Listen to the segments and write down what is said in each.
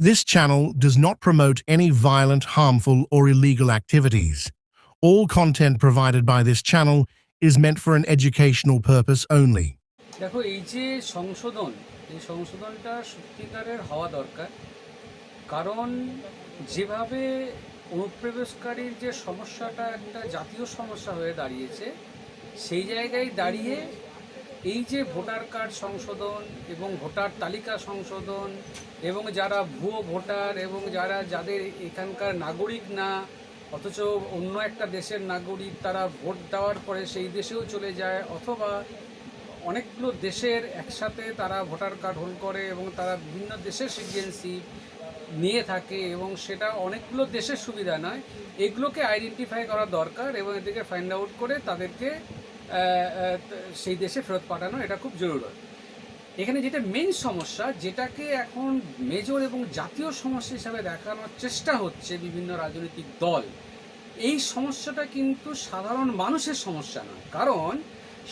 This channel does not promote any violent, harmful, or illegal activities. All content provided by this channel is meant for an educational purpose only. দেখো এই যে সংশোধন এই সংশোধনটা সত্যিকারের হওয়া দরকার কারণ যেভাবে অনুপ্রবেশকারীর যে সমস্যাটা একটা জাতীয় সমস্যা হয়ে দাঁড়িয়েছে সেই জায়গায় দাঁড়িয়ে এই যে ভোটার কার্ড সংশোধন এবং ভোটার তালিকা সংশোধন এবং যারা ভুয়ো ভোটার এবং যারা যাদের এখানকার নাগরিক না, অথচ অন্য একটা দেশের নাগরিক তারা ভোট দেওয়ার পরে সেই দেশেও চলে যায়, অথবা অনেকগুলো দেশের একসাথে তারা ভোটার কার্ড হোল্ড করে এবং তারা বিভিন্ন দেশের সিটিজেনশিপ নিয়ে থাকে এবং সেটা অনেকগুলো দেশের সুবিধা নয়। এগুলোকে আইডেন্টিফাই করা দরকার এবং এদেরকে ফাইন্ড আউট করে তাদেরকে সেই দেশে ফেরত পাঠানো এটা খুব জরুরি। এখানে যেটা মেন সমস্যা, যেটাকে এখন মেজর এবং জাতীয় সমস্যা হিসাবে দেখানোর চেষ্টা হচ্ছে বিভিন্ন রাজনৈতিক দল, এই সমস্যাটা কিন্তু সাধারণ মানুষের সমস্যা নয়। কারণ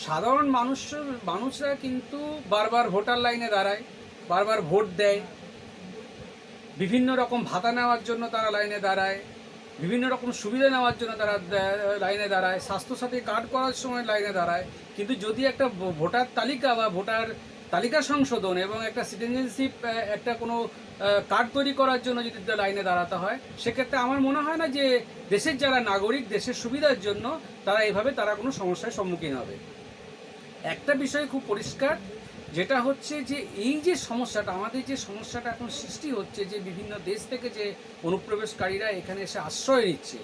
সাধারণ মানুষ মানুষরা কিন্তু বারবার ভোটার লাইনে দাঁড়ায়, বারবার ভোট দেয়, বিভিন্ন রকম ভাতা নেওয়ার জন্য তারা লাইনে দাঁড়ায় বিভিন্ন রকম সুবিধা নেওয়ার জন্য তারা লাইনে দাঁড়ায়। স্বাস্থ্যসাথী কার্ড করার সময় লাইনে দাঁড়ায়। কিন্তু যদি একটা ভোটার তালিকা বা ভোটার তালিকা সংশোধন এবং একটা সিটিজেনশিপ একটা কোনো কার্ড তৈরি করার জন্য যদি লাইনে দাঁড়াতে হয়, সেক্ষেত্রে আমার মনে হয় না যে দেশের যারা নাগরিক, দেশের সুবিধার জন্য তারা এভাবে তারা কোনো সমস্যার সম্মুখীন হবে। একটা বিষয় খুব পরিষ্কার যেটা হচ্ছে যে এই যে সমস্যাটা, আমাদের যে সমস্যাটা এখন সৃষ্টি হচ্ছে যে বিভিন্ন দেশ থেকে যে অনুপ্রবেশকারীরা এখানে এসে আশ্রয় নিচ্ছে,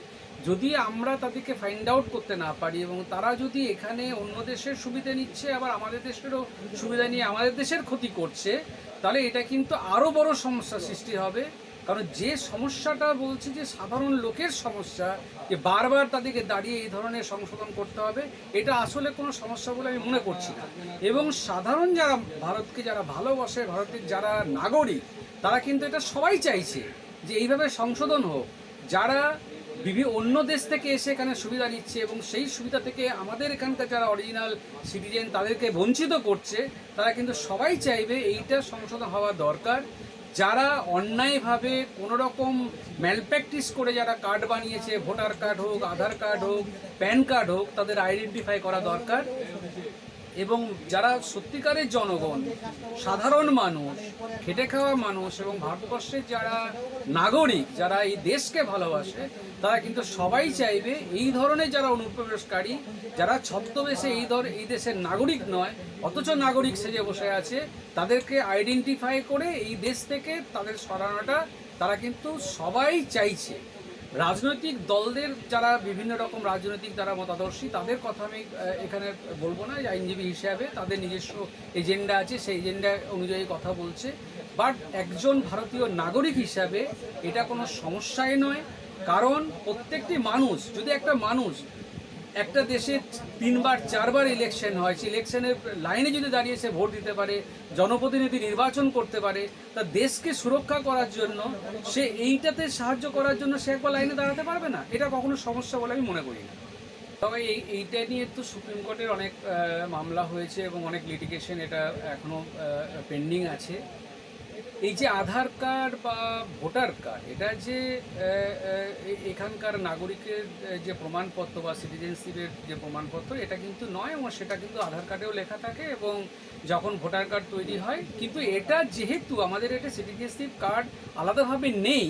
যদি আমরা তাদেরকে ফাইন্ড আউট করতে না পারি এবং তারা যদি এখানে অন্য দেশের সুবিধা নিচ্ছে, আবার আমাদের দেশেরও সুবিধা নিয়ে আমাদের দেশের ক্ষতি করছে, তাহলে এটা কিন্তু আরও বড় সমস্যা সৃষ্টি হবে। কারণ যে সমস্যাটা বলছি যে সাধারণ লোকের সমস্যা, যে বারবার তাদেরকে দাঁড়িয়ে এই ধরনের সংশোধন করতে হবে, এটা আসলে কোনো সমস্যা বলে আমি মনে করছি না। এবং সাধারণ যারা, ভারতকে যারা ভালোবাসে, ভারতের যারা নাগরিক, তারা কিন্তু এটা সবাই চাইছে যে এইভাবে সংশোধন হোক। যারা বিভিন্ন অন্য দেশ থেকে এসে এখানে সুবিধা নিচ্ছে এবং সেই সুবিধা থেকে আমাদের এখানকার যারা অরিজিনাল সিটিজেন তাদেরকে বঞ্চিত করছে, তারা কিন্তু সবাই চাইবে এইটা সংশোধন হওয়া দরকার। যারা অন্যায়ভাবে কোনো রকম ম্যালপ্র্যাকটিস করে যারা কার্ড বানিয়েছে ভোটার কার্ড হোক, আধার কার্ড হোক প্যান কার্ড হোক, তাদের আইডেন্টিফাই করা দরকার। এবং যারা সত্যিকারের জনগণ, সাধারণ মানুষ, খেটে খাওয়া মানুষ এবং ভারতবর্ষের যারা নাগরিক, যারা এই দেশকে ভালোবাসে, তারা কিন্তু সবাই চাইবে এই ধরনের যারা অনুপ্রবেশকারী, যারা ছদ্মবেশে এই ধর, এই দেশের নাগরিক নয়, অথচ নাগরিক সেজে বসে আছে, তাদেরকে আইডেন্টিফাই করে এই দেশ থেকে তাদের সরানোটা তারা কিন্তু সবাই চাইছে। রাজনৈতিক দলদের যারা বিভিন্ন রকম রাজনৈতিক যারা মতাদর্শী, তাদের কথা আমি এখানে বলব না আইনজীবী হিসাবে তাদের নিজস্ব এজেন্ডা আছে, সেই এজেন্ডা অনুযায়ী কথা বলছে। বাট একজন ভারতীয় নাগরিক হিসাবে এটা কোনো সমস্যাই নয়। কারণ প্রত্যেকটি মানুষ, যদি একটা মানুষ একটা দেশে তিনবার, চারবার ইলেকশন হয়, সে ইলেকশনের লাইনে যদি দাঁড়িয়ে সে ভোট দিতে পারে, জনপ্রতিনিধি নির্বাচন করতে পারে, তা দেশকে সুরক্ষা করার জন্য, সে এইটাতে সাহায্য করার জন্য সে একবার লাইনে দাঁড়াতে পারবে না? এটা কখনো সমস্যা বলে আমি মনে করি না। তবে এই, এইটা নিয়ে তো সুপ্রিম কোর্টের অনেক মামলা হয়েছে এবং অনেক লিটিগেশন এটা এখনও পেন্ডিং আছে। এই যে আধার কার্ড বা ভোটার কার্ড, এটা যে এখানকার নাগরিকের যে প্রমাণপত্র বা সিটিজেনশিপের যে প্রমাণপত্র, এটা কিন্তু নয় এবং সেটা কিন্তু আধার কার্ডেও লেখা থাকে এবং যখন ভোটার কার্ড তৈরি হয়, কিন্তু এটা যেহেতু আমাদের এটা সিটিজেনশিপ কার্ড আলাদাভাবে নেই,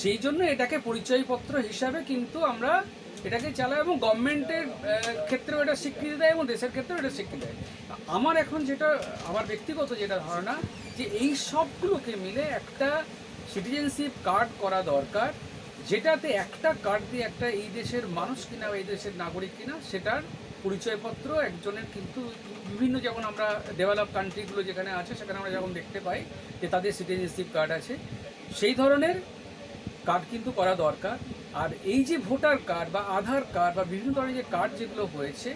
সেই জন্য এটাকে পরিচয়পত্র হিসাবে কিন্তু আমরা এটাকে চালাই এবং গভর্নমেন্টের ক্ষেত্রেও এটা স্বীকৃতি দেয় এবং দেশের ক্ষেত্রেও এটা স্বীকৃতি দেয়। আমার এখন যেটা, আমার ব্যক্তিগত যেটা ধারণা যে এই সবগুলোকে মিলে একটা সিটিজেনশিপ কার্ড করা দরকার, যেটাতে একটা কার্ড দিয়ে একটা এই দেশের মানুষ কিনা, এই দেশের নাগরিক কিনা, সেটার পরিচয়পত্র, একজনের কিন্তু বিভিন্ন যেমন আমরা ডেভেলপ কান্ট্রিগুলো যেখানে আছে, সেখানে আমরা যেমন দেখতে পাই যে তাদের সিটিজেনশিপ কার্ড আছে, সেই ধরনের কার্ড কিন্তু করা দরকার। আর এই যে ভোটার কার্ড বা আধার কার্ড বা বিভিন্ন ধরনের যে কার্ড যেগুলো হয়েছে,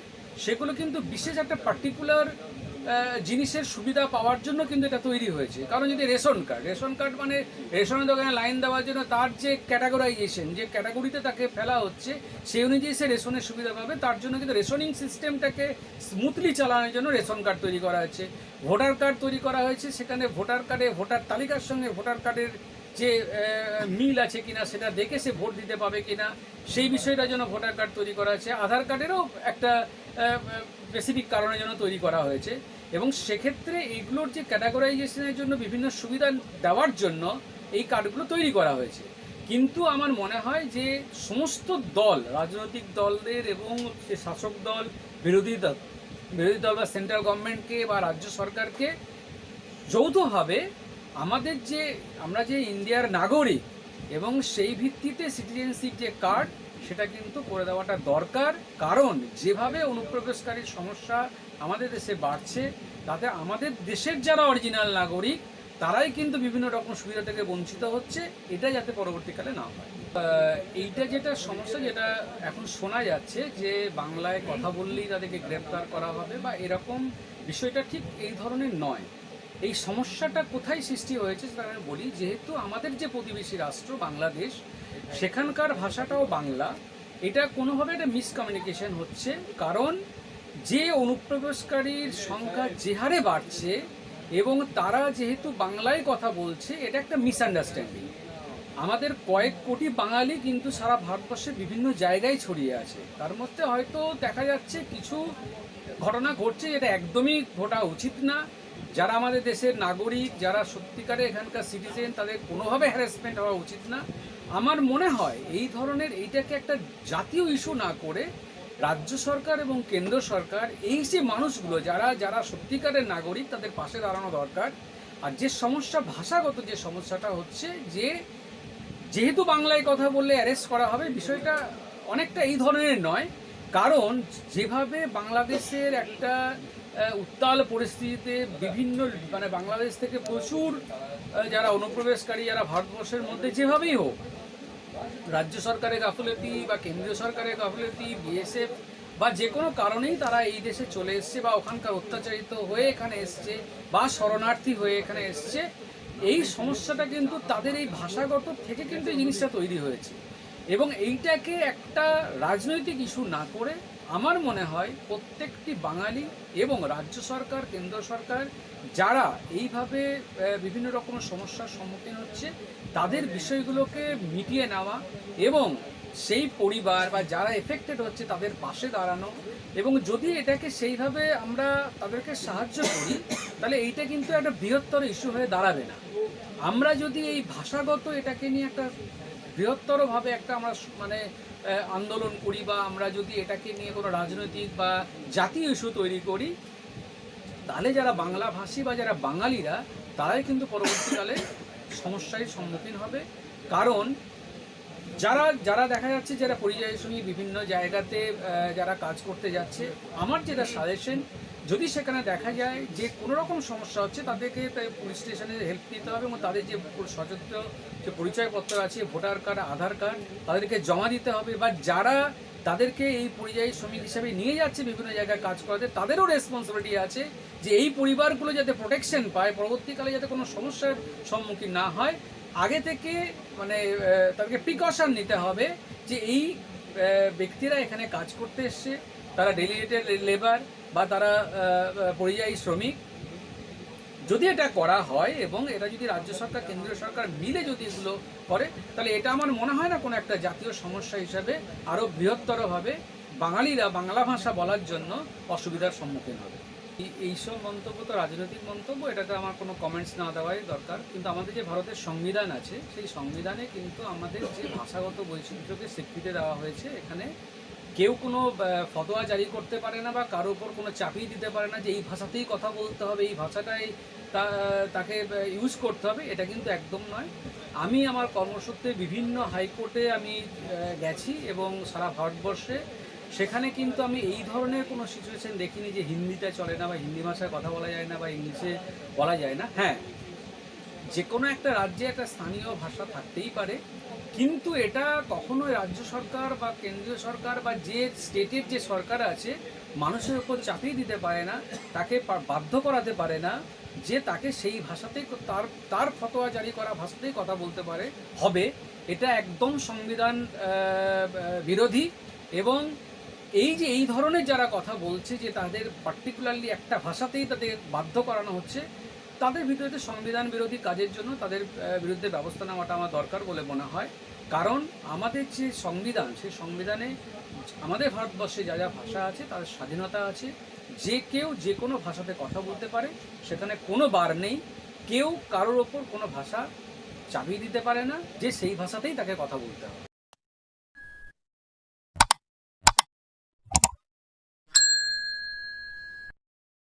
সেগুলো কিন্তু বিশেষ একটা পার্টিকুলার জিনিসের সুবিধা পাওয়ার জন্য কিন্তু এটা তৈরি হয়েছে। কারণ যদি রেশন কার্ড রেশন কার্ড মানে রেশনের দোকানে লাইন দেওয়ার জন্য তার যে ক্যাটাগরাইজেশন, যে ক্যাটাগরিতে তাকে ফেলা হচ্ছে, সেই অনুযায়ী সে রেশনের সুবিধা পাবে। তার জন্য কিন্তু রেশনিং সিস্টেমটাকে স্মুথলি চালানোর জন্য রেশন কার্ড তৈরি করা হয়েছে। ভোটার কার্ড তৈরি করা হয়েছে। সেখানে ভোটার কার্ডে ভোটার তালিকার সঙ্গে ভোটার কার্ডের যে মিল আছে কিনা, সেটা দেখে সে ভোট দিতে পাবে কিনা, সেই বিষয়টার জন্য ভোটার কার্ড তৈরি করা আছে আধার কার্ডেরও একটা স্পেসিফিক কারণের জন্য তৈরি করা হয়েছে। এবং সেক্ষেত্রে এইগুলোর যে ক্যাটাগরাইজেশনের জন্য বিভিন্ন সুবিধা দেওয়ার জন্য এই কার্ডগুলো তৈরি করা হয়েছে। কিন্তু আমার মনে হয় যে সমস্ত দল, রাজনৈতিক দলদের এবং যে শাসক দল, বিরোধী দল বিরোধী দল বা সেন্ট্রাল গভর্নমেন্টকে বা রাজ্য সরকারকে যৌথভাবে আমাদের যে, আমরা যে ইন্ডিয়ার নাগরিক এবং সেই ভিত্তিতে সিটিজেনশিপ যে কার্ড সেটা কিন্তু করে দেওয়াটা দরকার। কারণ যেভাবে অনুপ্রবেশকারীর সমস্যা আমাদের দেশে বাড়ছে, তাতে আমাদের দেশের যারা অরিজিনাল নাগরিক, তারাই কিন্তু বিভিন্ন রকম সুবিধা থেকে বঞ্চিত হচ্ছে এটা যাতে পরবর্তীকালে না হয়। এইটা যেটা সমস্যা, যেটা এখন শোনা যাচ্ছে যে বাংলায় কথা বললেই তাদেরকে গ্রেপ্তার করা হবে বা এরকম বিষয়টা ঠিক এই ধরনের নয়। এই সমস্যাটা কোথায় সৃষ্টি হয়েছে সেটা আমি বলি, যেহেতু আমাদের যে প্রতিবেশী রাষ্ট্র বাংলাদেশ, সেখানকার ভাষাটাও বাংলা, এটা কোনোভাবে একটা মিসকমিউনিকেশন হচ্ছে, কারণ যে অনুপ্রবেশকারীর সংখ্যা যে হারে বাড়ছে এবং তারা যেহেতু বাংলায় কথা বলছে, এটা একটা মিসআন্ডারস্ট্যান্ডিং আমাদের কয়েক কোটি বাঙালি কিন্তু সারা ভারতবর্ষে বিভিন্ন জায়গায় ছড়িয়ে আছে। তার মধ্যে হয়তো দেখা যাচ্ছে কিছু ঘটনা ঘটছে এটা একদমই ঘটা উচিত না। যারা আমাদের দেশের নাগরিক, যারা সত্যিকারে এখানকার সিটিজেন তাদের কোনোভাবে হ্যারাসমেন্ট হওয়া উচিত না। আমার মনে হয় এই ধরনের এইটাকে একটা জাতীয় ইস্যু না করে রাজ্য সরকার এবং কেন্দ্র সরকার, এই যে মানুষগুলো যারা যারা সত্যিকারের নাগরিক, তাদের পাশে দাঁড়ানো দরকার। আর যে সমস্যা, ভাষাগত যে সমস্যাটা হচ্ছে যে, যেহেতু বাংলায় কথা বললে অ্যারেস্ট করা হবে, বিষয়টা অনেকটা এই ধরনের নয়। কারণ যেভাবে বাংলাদেশের একটা উত্তাল পরিস্থিতিতে বিভিন্ন মানে বাংলাদেশ থেকে প্রচুর যারা অনুপ্রবেশকারী, যারা ভারতবর্ষের মধ্যে, যেভাবেই হোক, রাজ্য সরকারের গাফলতি বা কেন্দ্রীয় সরকারের গাফলতি, বিএসএফ বা যে কোনো কারণেই তারা এই দেশে চলে এসছে বা ওখানকার অত্যাচারিত হয়ে এখানে এসছে বা শরণার্থী হয়ে এখানে এসছে, এই সমস্যাটা কিন্তু তাদের এই ভাষাগত থেকে কিন্তু এই জিনিসটা তৈরি হয়েছে। এবং এইটাকে একটা রাজনৈতিক ইস্যু না করে আমার মনে হয় প্রত্যেকটি বাঙালি এবং রাজ্য সরকার, কেন্দ্র সরকার যারা এইভাবে বিভিন্ন রকম সমস্যার সম্মুখীন হচ্ছে, তাদের বিষয়গুলোকে মিটিয়ে নেওয়া এবং সেই পরিবার বা যারা এফেক্টেড হচ্ছে তাদের পাশে দাঁড়ানো এবং যদি এটাকে সেইভাবে আমরা তাদেরকে সাহায্য করি, তাহলে এইটা কিন্তু একটা বৃহত্তর ইস্যু হয়ে দাঁড়াবে না। আমরা যদি এই ভাষাগত এটাকে নিয়ে একটা বৃহত্তরভাবে একটা আমরা মানে আন্দোলন করি বা আমরা যদি এটাকে নিয়ে কোনো রাজনৈতিক বা জাতীয় ইস্যু তৈরি করি, তাহলে যারা বাংলা ভাষী বা যারা বাঙালিরা, তারাই কিন্তু পরবর্তীকালে সমস্যার সম্মুখীন হবে। কারণ, যারা যারা দেখা যাচ্ছে যারা পরিযায়ী শ্রমিক বিভিন্ন জায়গাতে যারা কাজ করতে যাচ্ছে, আমার যেটা সাজেশন যদি সেখানে দেখা যায় যে কোনো রকম সমস্যা হচ্ছে, তাদেরকে তাই পুলিশ স্টেশনে হেল্প নিতে হবে এবং তাদের যে সচত্র যে পরিচয়পত্র আছে ভোটার কার্ড আধার কার্ড তাদেরকে জমা দিতে হবে বা যারা তাদেরকে এই পরিযায়ী শ্রমিক হিসাবে নিয়ে যাচ্ছে বিভিন্ন জায়গায় কাজ করাতে, তাদেরও রেসপন্সিবিলিটি আছে যে এই পরিবারগুলো যাতে প্রোটেকশন পায়, পরবর্তীকালে যাতে কোনো সমস্যার সম্মুখীন না হয়। আগে থেকে মানে তাদেরকে প্রিকশন নিতে হবে যে এই ব্যক্তিরা এখানে কাজ করতে এসছে, তারা ডেলিগেটেড লেবার বা তারা পরিযায়ী শ্রমিক। যদি এটা করা হয় এবং এটা যদি রাজ্য সরকার, কেন্দ্রীয় সরকার মিলে যদি এগুলো করে, তাহলে এটা আমার মনে হয় না কোনো একটা জাতীয় সমস্যা হিসাবে আরও বৃহত্তরভাবে বাঙালিরা, বাংলা ভাষা বলার জন্য অসুবিধার সম্মুখীন হবে। এইসব মন্তব্য তো রাজনৈতিক মন্তব্য, এটাতে আমার কোনো কমেন্টস না দেওয়াই দরকার। কিন্তু আমাদের যে ভারতের সংবিধান আছে, সেই সংবিধানে কিন্তু আমাদের যে ভাষাগত বৈচিত্র্যকে স্বীকৃতি দেওয়া হয়েছে, এখানে কেউ কোনো ফতোয়া জারি করতে পারে না বা কারও উপর কোনো চাপিয়ে দিতে পারে না যে এই ভাষাতেই কথা বলতে হবে, এই ভাষাটাই তাকে ইউজ করতে হবে, এটা কিন্তু একদম নয়। আমি আমার কর্মসূত্রে বিভিন্ন হাইকোর্টে আমি গেছি এবং সারা ভারতবর্ষে সেখানে কিন্তু আমি এই ধরনের কোনো সিচুয়েশন দেখিনি যে হিন্দিটা চলে না বা হিন্দি ভাষায় কথা বলা যায় না বা ইংলিশে বলা যায় না। হ্যাঁ যে কোনো একটা রাজ্যে একটা স্থানীয় ভাষা থাকতেই পারে, কিন্তু এটা কখনোই রাজ্য সরকার বা কেন্দ্রীয় সরকার বা যে স্টেটের যে সরকার আছে, মানুষের উপর চাপিয়ে দিতে পারে না, তাকে বাধ্য করাতে পারে না, যে তাকে সেই ভাষাতেই তার তার ফতোয়া জারি করা ভাষাতেই কথা বলতে পারে। হবে, এটা একদম সংবিধান বিরোধী এবং এই যে এই ধরনের যারা কথা বলছে যে তাদের পার্টিকুলারলি একটা ভাষাতেই তাদের বাধ্য করানো হচ্ছে তাদের বিরুদ্ধে সংবিধান বিরোধী কাজের জন্য তাদের বিরুদ্ধে ব্যবস্থা নেওয়াটা আমার দরকার বলে মনে হয়। কারণ আমাদের যে সংবিধান, সেই সংবিধানে আমাদের ভারতবর্ষে যা যা ভাষা আছে তাদের স্বাধীনতা আছে। যে কেউ যে কোনো ভাষাতে কথা বলতে পারে, সেখানে কোনো বার নেই। কেউ কারোর ওপর কোনো ভাষা চাপিয়ে দিতে পারে না, যে সেই ভাষাতেই তাকে কথা বলতে হবে।